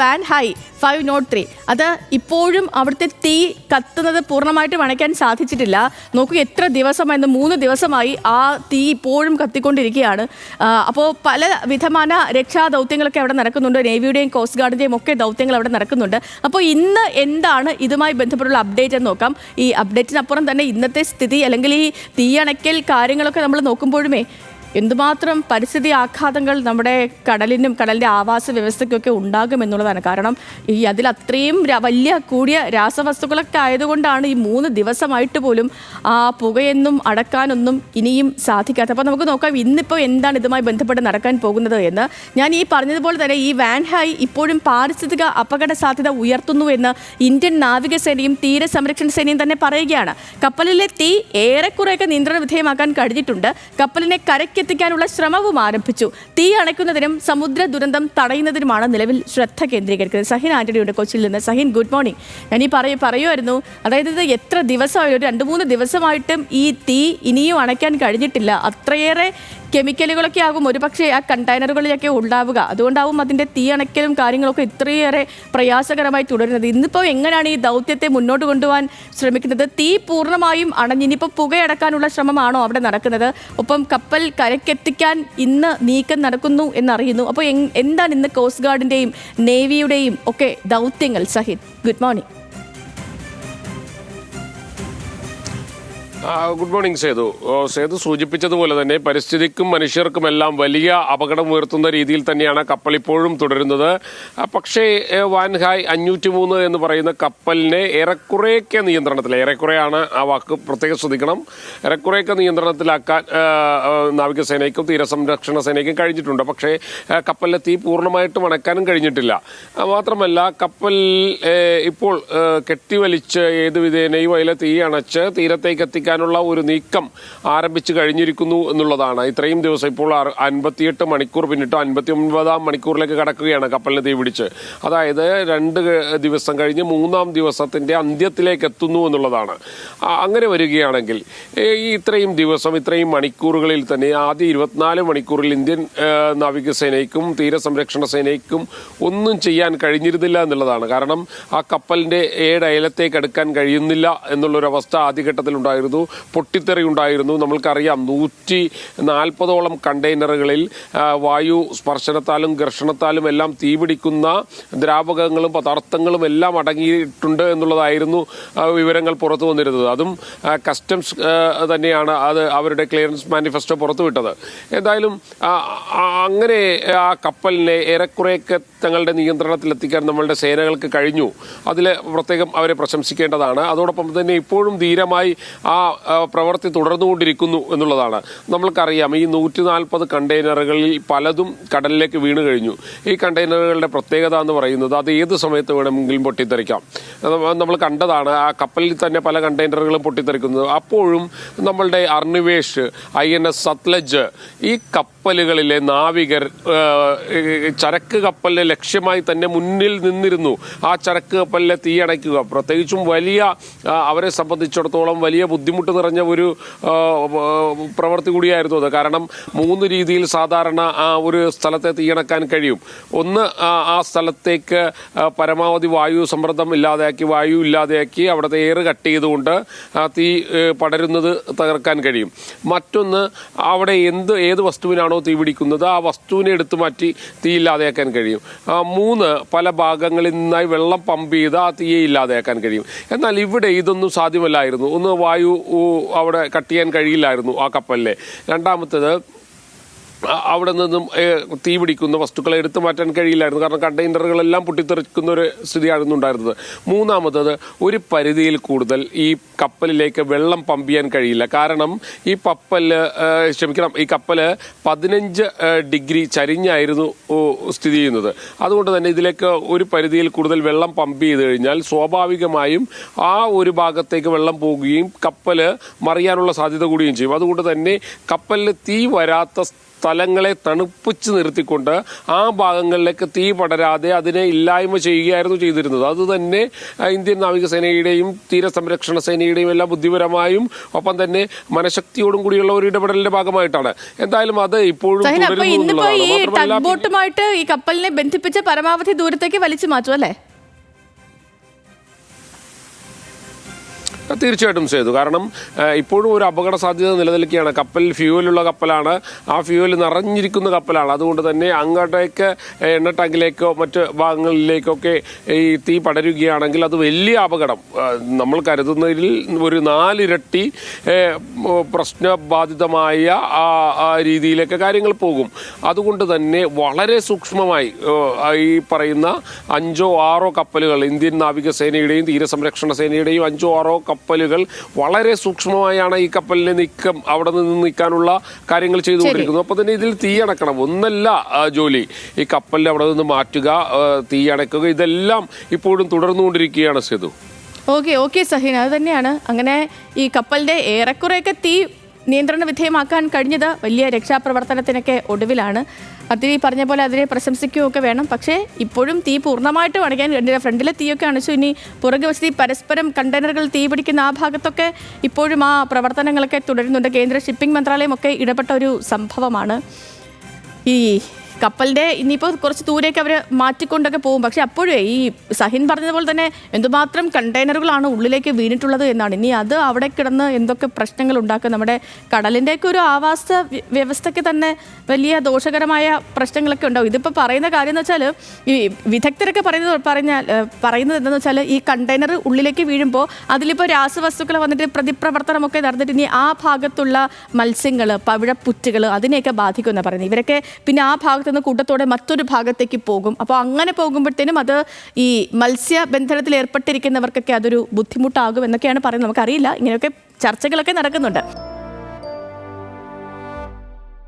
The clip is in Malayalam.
Wan Hai five nought three അത് ഇപ്പോഴും അവിടുത്തെ തീ കത്തുന്നത് പൂർണമായിട്ട് അണയ്ക്കാൻ സാധിച്ചിട്ടില്ല. നോക്കൂ എത്ര ദിവസമായിരുന്നു മൂന്ന് ദിവസമായി ആ തീ ഇപ്പോഴും കത്തിക്കൊണ്ടിരിക്കുകയാണ്. അപ്പോൾ പല വിധமான രക്ഷാ ദൗത്യങ്ങളൊക്കെ അവിടെ നടക്കുന്നുണ്ട്. നേവിയുടെയും കോസ്റ്റ് ഗാർഡിന്റെയും ഒക്കെ ദൗത്യങ്ങൾ അവിടെ നടക്കുന്നുണ്ട്. അപ്പോൾ ഇന്ന് എന്താണ് ഇതുമായി ബന്ധപ്പെട്ടുള്ള അപ്ഡേറ്റ് എന്ന് നോക്കാം. ഈ അപ്ഡേറ്റിനപ്പുറം തന്നെ ഇന്നത്തെ സ്ഥിതി അല്ലെങ്കിൽ ഈ തീയണയ്ക്കൽ കാര്യങ്ങളൊക്കെ നമ്മൾ നോക്കുമ്പോഴുമേ എന്തുമാത്രം പരിസ്ഥിതി ആഘാതങ്ങൾ നമ്മുടെ കടലിനും കടലിന്റെ ആവാസ വ്യവസ്ഥയ്ക്കൊക്കെ ഉണ്ടാകും എന്നുള്ളതാണ്. കാരണം ഈ അതിൽ അത്രയും വലിയ കൂടിയ രാസവസ്തുക്കളൊക്കെ ആയതുകൊണ്ടാണ് ഈ മൂന്ന് ദിവസമായിട്ട് പോലും ആ പുകയൊന്നും അടക്കാനൊന്നും ഇനിയും സാധിക്കാത്തത്. അപ്പോൾ നമുക്ക് നോക്കാം ഇന്നിപ്പോൾ എന്താണ് ഇതുമായി ബന്ധപ്പെട്ട് നടക്കാൻ പോകുന്നത് എന്ന്. ഞാൻ ഈ പറഞ്ഞതുപോലെ തന്നെ ഈ വാൻ ഹൈ ഇപ്പോഴും പാരിസ്ഥിതിക അപകട സാധ്യത ഉയർത്തുന്നു എന്ന് ഇന്ത്യൻ നാവികസേനയും തീരസംരക്ഷണ സേനയും തന്നെ പറയുകയാണ്. കപ്പലിലെ തീ ഏറെക്കുറെയൊക്കെ നിയന്ത്രണ വിധേയമാക്കാൻ കഴിഞ്ഞിട്ടുണ്ട്. കപ്പലിനെ കരയ്ക്കെത്തിക്കാനുള്ള ശ്രമവും ആരംഭിച്ചു. തീ അണയ്ക്കുന്നതിനും സമുദ്ര ദുരന്തം തടയുന്നതിനുമാണ് നിലവിൽ ശ്രദ്ധ കേന്ദ്രീകരിക്കുന്നത്. സഹിൻ ആന്റണിയുടെ കൊച്ചിയിൽ നിന്ന്. Sahin good morning. ഞാൻ ഈ പറയ പറയുമായിരുന്നു അതായത് ഇത് എത്ര ദിവസമായി ഒരു രണ്ട് മൂന്ന് ദിവസമായിട്ടും ഈ തീ ഇനിയും അണയ്ക്കാൻ കഴിഞ്ഞിട്ടില്ല. അത്രയേറെ കെമിക്കലുകളൊക്കെ ആകും. ഒരുപക്ഷെ ആ കണ്ടെയ്നറുകളിലൊക്കെ ഉണ്ടാവുക. അതുകൊണ്ടാവും അതിന്റെ തീ അണയ്ക്കലും കാര്യങ്ങളൊക്കെ ഇത്രയേറെ പ്രയാസകരമായി തുടരുന്നത്. ഇന്നിപ്പോൾ എങ്ങനെയാണ് ഈ ദൗത്യത്തെ മുന്നോട്ട് കൊണ്ടുപോകാൻ ശ്രമിക്കുന്നത്? തീ പൂർണമായും അണഞ്ഞ് ഇനിയിപ്പോൾ പുകയടക്കാനുള്ള ശ്രമമാണോ അവിടെ നടക്കുന്നത്? ഒപ്പം കപ്പൽ കരക്കെത്തിക്കാൻ ഇന്ന് നീക്കം നടക്കുന്നു എന്നറിയുന്നു. അപ്പോൾ എന്താണ് ഇന്ന് കോസ്റ്റ് ഗാർഡിന്റെയും നേവിയുടെയും ഒക്കെ ദൗത്യങ്ങൾ? Sahith good morning good morning Sethu. Sethu സൂചിപ്പിച്ചതുപോലെ തന്നെ പരിസ്ഥിതിക്കും മനുഷ്യർക്കുമെല്ലാം വലിയ അപകടം ഉയർത്തുന്ന രീതിയിൽ തന്നെയാണ് കപ്പൽ ഇപ്പോഴും തുടരുന്നത്. പക്ഷേ വാൻഹായ് അഞ്ഞൂറ്റി മൂന്ന് എന്ന് പറയുന്ന കപ്പലിനെ ഏറെക്കുറെയൊക്കെ നിയന്ത്രണത്തിൽ ഏറെക്കുറെയാണ് ആ വാക്ക് പ്രത്യേകം ശ്രദ്ധിക്കണം. ഏറെക്കുറെയൊക്കെ നിയന്ത്രണത്തിലാക്കാൻ നാവികസേനയ്ക്കും തീരസംരക്ഷണ സേനയ്ക്കും കഴിഞ്ഞിട്ടുണ്ട്. പക്ഷേ കപ്പലിലെ തീ പൂർണമായിട്ടും അണക്കാനും കഴിഞ്ഞിട്ടില്ല. മാത്രമല്ല കപ്പൽ ഇപ്പോൾ കെട്ടിവലിച്ച് ഏത് വിധേനയും അതിലെ തീ അണച്ച് തീരത്തേക്ക് എത്തിക്കാനുള്ള ഒരു നീക്കം ആരംഭിച്ചു കഴിഞ്ഞിരിക്കുന്നു എന്നുള്ളതാണ്. ഇത്രയും ദിവസം ഇപ്പോൾ അൻപത്തിയെട്ട് മണിക്കൂർ പിന്നിട്ട് അൻപത്തി ഒൻപതാം മണിക്കൂറിലേക്ക് കടക്കുകയാണ് കപ്പലിന് തീ പിടിച്ച്. അതായത് രണ്ട് ദിവസം കഴിഞ്ഞ് മൂന്നാം ദിവസത്തിന്റെ അന്ത്യത്തിലേക്ക് എത്തുന്നു എന്നുള്ളതാണ്. അങ്ങനെ വരികയാണെങ്കിൽ ഈ ഇത്രയും ദിവസം ഇത്രയും മണിക്കൂറുകളിൽ തന്നെ ആദ്യ ഇരുപത്തിനാല് മണിക്കൂറിൽ ഇന്ത്യൻ നാവികസേനയ്ക്കും തീരസംരക്ഷണ സേനയ്ക്കും ഒന്നും ചെയ്യാൻ കഴിഞ്ഞിരുന്നില്ല എന്നുള്ളതാണ്. കാരണം ആ കപ്പലിന്റെ ഏഴ് അയലത്തേക്ക് എടുക്കാൻ കഴിയുന്നില്ല എന്നുള്ളൊരവസ്ഥ ആദ്യഘട്ടത്തിൽ ഉണ്ടായിരുന്നു പൊട്ടിത്തെറി ഉണ്ടായിരുന്നു. നമ്മൾക്കറിയാം നൂറ്റി നാൽപ്പതോളം കണ്ടെയ്നറുകളിൽ വായു സ്പർശനത്താലും ഘർഷണത്താലും എല്ലാം തീപിടിക്കുന്ന ദ്രാവകങ്ങളും പദാർത്ഥങ്ങളും എല്ലാം അടങ്ങിയിട്ടുണ്ട് എന്നുള്ളതായിരുന്നു വിവരങ്ങൾ പുറത്തു വന്നിരുന്നത്. അതും കസ്റ്റംസ് തന്നെയാണ് അത് അവരുടെ ക്ലിയറൻസ് മാനിഫെസ്റ്റോ പുറത്തുവിട്ടത്. എന്തായാലും അങ്ങനെ ആ കപ്പലിനെ ഏറെക്കുറെയൊക്കെ തങ്ങളുടെ നിയന്ത്രണത്തിലെത്തിക്കാൻ നമ്മളുടെ സേനകൾക്ക് കഴിഞ്ഞു. അതിൽ പ്രത്യേകം അവരെ പ്രശംസിക്കേണ്ടതാണ്. അതോടൊപ്പം തന്നെ ഇപ്പോഴും ധീരമായി ആ പ്രവൃത്തി തുടർന്നുകൊണ്ടിരിക്കുന്നു എന്നുള്ളതാണ്. നമ്മൾക്കറിയാം ഈ നൂറ്റി നാൽപ്പത് കണ്ടെയ്നറുകളിൽ പലതും കടലിലേക്ക് വീണ് കഴിഞ്ഞു. ഈ കണ്ടെയ്നറുകളുടെ പ്രത്യേകത എന്ന് പറയുന്നത് അത് ഏത് സമയത്ത് വേണമെങ്കിലും പൊട്ടിത്തെറിക്കാം. നമ്മൾ കണ്ടതാണ് ആ കപ്പലിൽ തന്നെ പല കണ്ടെയ്നറുകളും പൊട്ടിത്തെറിക്കുന്നത്. അപ്പോഴും നമ്മളുടെ Arnivesh I N S Sutlej ഈ കപ്പലുകളിലെ നാവികർ ചരക്ക് കപ്പലിനെ ലക്ഷ്യമായി തന്നെ മുന്നിൽ നിന്നിരുന്നു. ആ ചരക്ക് കപ്പലിനെ തീയണയ്ക്കുക. പ്രത്യേകിച്ചും വലിയ അവരെ സംബന്ധിച്ചിടത്തോളം വലിയ ബുദ്ധിമുട്ട് നിറഞ്ഞ ഒരു പ്രവൃത്തി കൂടിയായിരുന്നു അത്. കാരണം മൂന്ന് രീതിയിൽ സാധാരണ ആ ഒരു സ്ഥലത്തെ തീയണക്കാൻ കഴിയും. ഒന്ന് ആ, സ്ഥലത്തേക്ക് പരമാവധി വായു സമ്മർദ്ദം ഇല്ലാതെയാക്കി വായു ഇല്ലാതെയാക്കി അവിടുത്തെ എയർ കട്ട് ചെയ്തുകൊണ്ട് തീ പടരുന്നത് തകർക്കാൻ കഴിയും. മറ്റൊന്ന് അവിടെ എന്ത് ഏത് വസ്തുവിനാണോ തീ പിടിക്കുന്നത് ആ വസ്തുവിനെ എടുത്ത് മാറ്റി തീ ഇല്ലാതെയാക്കാൻ കഴിയും. മൂന്ന് പല ഭാഗങ്ങളിൽ നിന്നായി വെള്ളം പമ്പ് ചെയ്ത് ആ തീയെ ഇല്ലാതെയാക്കാൻ കഴിയും. എന്നാൽ ഇവിടെ ഇതൊന്നും സാധ്യമല്ലായിരുന്നു. ഒന്ന് വായു അവിടെ കട്ട് ചെയ്യാൻ കഴിയില്ലായിരുന്നു ആ കപ്പലിലെ. രണ്ടാമത്തേത് അവിടെ നിന്നും തീ പിടിക്കുന്ന വസ്തുക്കളെ എടുത്തു മാറ്റാൻ കഴിയില്ലായിരുന്നു. കാരണം കണ്ടെയ്നറുകളെല്ലാം പൊട്ടിത്തെറിക്കുന്ന ഒരു സ്ഥിതിയായിരുന്നു ഉണ്ടായിരുന്നത്. മൂന്നാമത്തത് ഒരു പരിധിയിൽ കൂടുതൽ ഈ കപ്പലിലേക്ക് വെള്ളം പമ്പ് ചെയ്യാൻ കഴിയില്ല. കാരണം ഈ ഏ, ക്ഷമിക്കണം ഈ കപ്പൽ പതിനഞ്ച് ഡിഗ്രി ചരിഞ്ഞായിരുന്നു സ്ഥിതി ചെയ്യുന്നത്. അതുകൊണ്ട് തന്നെ ഇതിലേക്ക് ഒരു പരിധിയിൽ കൂടുതൽ വെള്ളം പമ്പ് ചെയ്ത് കഴിഞ്ഞാൽ സ്വാഭാവികമായും ആ ഒരു ഭാഗത്തേക്ക് വെള്ളം പോകുകയും കപ്പൽ മറിയാനുള്ള സാധ്യത കൂടിയും ചെയ്യും. അതുകൊണ്ട് തന്നെ കപ്പലിൽ തീ വരാത്ത സ്ഥലങ്ങളെ തണുപ്പിച്ച് നിർത്തിക്കൊണ്ട് ആ ഭാഗങ്ങളിലേക്ക് തീ പടരാതെ അതിനെ ഇല്ലായ്മ ചെയ്യുകയായിരുന്നു ചെയ്തിരുന്നത്. അത് തന്നെ ഇന്ത്യൻ നാവികസേനയുടെയും തീരസംരക്ഷണ സേനയുടെയും എല്ലാം ബുദ്ധിപരമായും ഒപ്പം തന്നെ മനഃശക്തിയോടും കൂടിയുള്ള ഒരു ഇടപെടലിന്റെ ഭാഗമായിട്ടാണ്. എന്തായാലും അത് ഇപ്പോഴും ഈ കപ്പലിനെ ബന്ധിപ്പിച്ച് പരമാവധി ദൂരത്തേക്ക് വലിച്ചു മാറ്റും അല്ലേ? തീർച്ചയായിട്ടും ചെയ്തു കാരണം ഇപ്പോഴും ഒരു അപകട സാധ്യത നിലനിൽക്കുകയാണ്. കപ്പൽ ഫ്യൂവലുള്ള കപ്പലാണ്. ആ ഫ്യൂവൽ നിറഞ്ഞിരിക്കുന്ന കപ്പലാണ്. അതുകൊണ്ട് തന്നെ അങ്ങോട്ടേക്ക് എണ്ണ ടാങ്കിലേക്കോ മറ്റ് ഭാഗങ്ങളിലേക്കൊക്കെ ഈ തീ പടരുകയാണെങ്കിൽ അത് വലിയ അപകടം. നമ്മൾ കരുതുന്നതിൽ ഒരു നാലിരട്ടി പ്രശ്നബാധിതമായ രീതിയിലേക്ക് കാര്യങ്ങൾ പോകും. അതുകൊണ്ട് തന്നെ വളരെ സൂക്ഷ്മമായി ഈ പറയുന്ന അഞ്ചോ ആറോ കപ്പലുകൾ ഇന്ത്യൻ നാവികസേനയുടെയും തീരസംരക്ഷണ സേനയുടെയും അഞ്ചോ ആറോ കപ്പലുകൾ വളരെ സൂക്ഷ്മമായാണ് ഈ കപ്പലിനെ നീക്കം അവിടെ നിന്ന് നിൽക്കാനുള്ള കാര്യങ്ങൾ ചെയ്തുകൊണ്ടിരിക്കുന്നത് അപ്പോൾ തന്നെ ഇതിൽ തീയണക്കണം ഒന്നല്ല ജോലി. ഈ കപ്പലിനെ അവിടെ നിന്ന് മാറ്റുക തീ തീയണക്കുക ഇതെല്ലാം ഇപ്പോഴും തുടർന്നുകൊണ്ടിരിക്കുകയാണ് സേതു. Okay okay Saheen. അത് തന്നെയാണ്. അങ്ങനെ ഈ കപ്പലിന്റെ ഏറെക്കുറെയൊക്കെ തീ നിയന്ത്രണ വിധേയമാക്കാൻ കഴിഞ്ഞത് വലിയ രക്ഷാപ്രവർത്തനത്തിനൊക്കെ ഒടുവിലാണ്. അത് ഈ പറഞ്ഞ പോലെ അതിനെ പ്രശംസിക്കുകയൊക്കെ വേണം. പക്ഷേ ഇപ്പോഴും തീ പൂർണമായിട്ട് അണയ്ക്കാൻ കണ്ടില്ല ഫ്രണ്ടിലെ തീയൊക്കെ അണച്ചു. ഇനി പുറകെ വശത്ത് പരസ്പരം കണ്ടെയ്നറുകൾ തീ പിടിക്കുന്ന ആ ഭാഗത്തൊക്കെ ഇപ്പോഴും ആ പ്രവർത്തനങ്ങളൊക്കെ തുടരുന്നുണ്ട്. കേന്ദ്ര ഷിപ്പിംഗ് മന്ത്രാലയം ഒക്കെ ഇടപെട്ട ഒരു സംഭവമാണ്. ഈ കപ്പലിന്റെ ഇനിയിപ്പോൾ കുറച്ച് ദൂരേക്ക് അവർ മാറ്റിക്കൊണ്ടൊക്കെ പോകും. പക്ഷെ അപ്പോഴേ ഈ സഹിൻ പറഞ്ഞതുപോലെ തന്നെ എന്തുമാത്രം കണ്ടെയ്നറുകളാണ് ഉള്ളിലേക്ക് വീണിട്ടുള്ളത് എന്നാണ്. ഇനി അത് അവിടെ കിടന്ന് എന്തൊക്കെ പ്രശ്നങ്ങൾ ഉണ്ടാക്കും? നമ്മുടെ കടലിന്റെയൊക്കെ ഒരു ആവാസ വ്യവസ്ഥയ്ക്ക് തന്നെ വലിയ ദോഷകരമായ പ്രശ്നങ്ങളൊക്കെ ഉണ്ടാവും. ഇതിപ്പോ പറയുന്ന കാര്യം എന്ന് വെച്ചാൽ ഈ വിദഗ്ധരൊക്കെ പറയുന്നത് പറഞ്ഞാൽ പറയുന്നത് എന്താണെന്ന് വെച്ചാൽ ഈ കണ്ടെയ്നർ ഉള്ളിലേക്ക് വീഴുമ്പോൾ അതിലിപ്പോൾ രാസവസ്തുക്കൾ വന്നിട്ട് പ്രതിപ്രവർത്തനമൊക്കെ നടന്നിട്ട് ഇനി ആ ഭാഗത്തുള്ള മത്സ്യങ്ങൾ പവിഴപ്പുറ്റുകൾ അതിനെയൊക്കെ ബാധിക്കുമെന്നാണ് പറയുന്നത്. ഇവരൊക്കെ പിന്നെ ആ ഭാഗത്ത് നിന്ന് കൂട്ടത്തോടെ മറ്റൊരു ഭാഗത്തേക്ക് പോകും. അപ്പോൾ അങ്ങനെ പോകുമ്പോഴത്തേനും അത് ഈ മത്സ്യബന്ധനത്തിൽ ഏർപ്പെട്ടിരിക്കുന്നവർക്കൊക്കെ അതൊരു ബുദ്ധിമുട്ടാകും എന്നൊക്കെയാണ് പറയുന്നത്. നമുക്കറിയില്ല. ഇങ്ങനെയൊക്കെ ചർച്ചകളൊക്കെ നടക്കുന്നുണ്ട്.